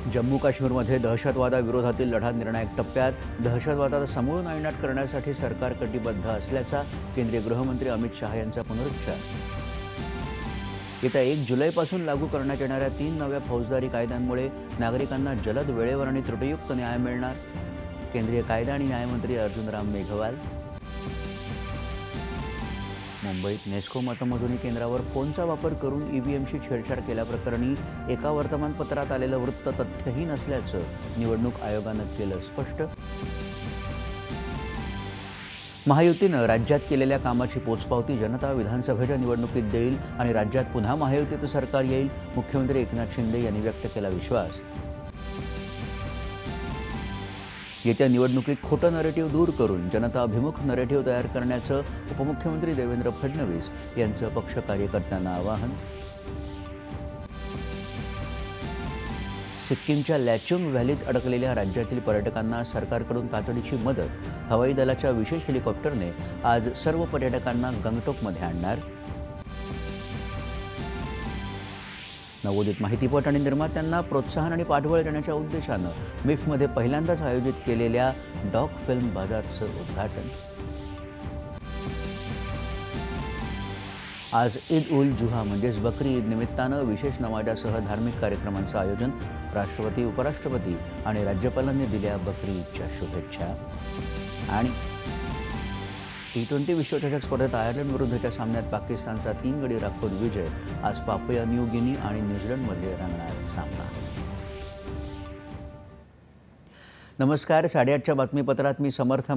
जम्मू काश्मीरमध्ये दहशतवादाविरोधातील लढा निर्णायक टप्प्यात दहशतवादाला समूळ नायनाट करण्यासाठी सरकार कटिबद्ध असल्याचा केंद्रीय गृहमंत्री अमित शहा यांचा पुनरुच्चार. येत्या एक जुलैपासून लागू करण्यात येणाऱ्या तीन नव्या फौजदारी कायद्यांमुळे नागरिकांना जलद वेळेवर आणि त्रुटीयुक्त न्याय मिळणार. केंद्रीय कायदा आणि न्यायमंत्री अर्जुनराम मेघवाल मुंबईत नेस्को मतमोजणी केंद्रावर फोनचा वापर करून ईव्हीएमशी छेडछाड केल्याप्रकरणी एका वर्तमानपत्रात आलेलं वृत्त तथ्यहीन असल्याचं निवडणूक आयोगानं केलं स्पष्ट. महायुतीनं राज्यात केलेल्या कामाची पोचपावती जनता विधानसभेच्या निवडणुकीत देईल आणि राज्यात पुन्हा महायुतीचं सरकार येईल मुख्यमंत्री एकनाथ शिंदे यांनी व्यक्त केला विश्वास. येत्या निवडणुकीत खोटं नरेटिव्ह दूर करून जनता अभिमुख नरेटिव्ह तयार करण्याचं उपमुख्यमंत्री देवेंद्र फडणवीस यांचं पक्ष कार्यकर्त्यांना आवाहन. सिक्कीमच्या लॅचुंग व्हॅलीत अडकलेल्या राज्यातील पर्यटकांना सरकारकडून तातडीची मदत. हवाई दलाच्या विशेष हेलिकॉप्टरने आज सर्व पर्यटकांना गंगटोकमध्ये आणणार. नवोदित माहितीपट आणि निर्मात्यांना प्रोत्साहन आणि पाठबळ देण्याच्या उद्देशानं मिफमध्ये पहिल्यांदाच आयोजित केलेल्या डॉक फिल्म बाजारचं उद्घाटन. आज ईद उल जुहा म्हणजेच बकरी ईद निमित्तानं विशेष नमाजासह धार्मिक कार्यक्रमांचं आयोजन राष्ट्रपती उपराष्ट्रपती आणि राज्यपालांनी दिल्या बकरी ईदच्या शुभेच्छा. आणि टी ट्वेंटी विश्वचषक स्पर्धेत आयर्लंड विरुद्धच्या सामन्यात पाकिस्तानचा तीन गडी राखून विजय आज पापया न्यू गिनी आणि न्यूझीलंडमध्ये रंगणार सामना. नमस्कार साडेआठच्या बातमीपत्रात मी समर्थ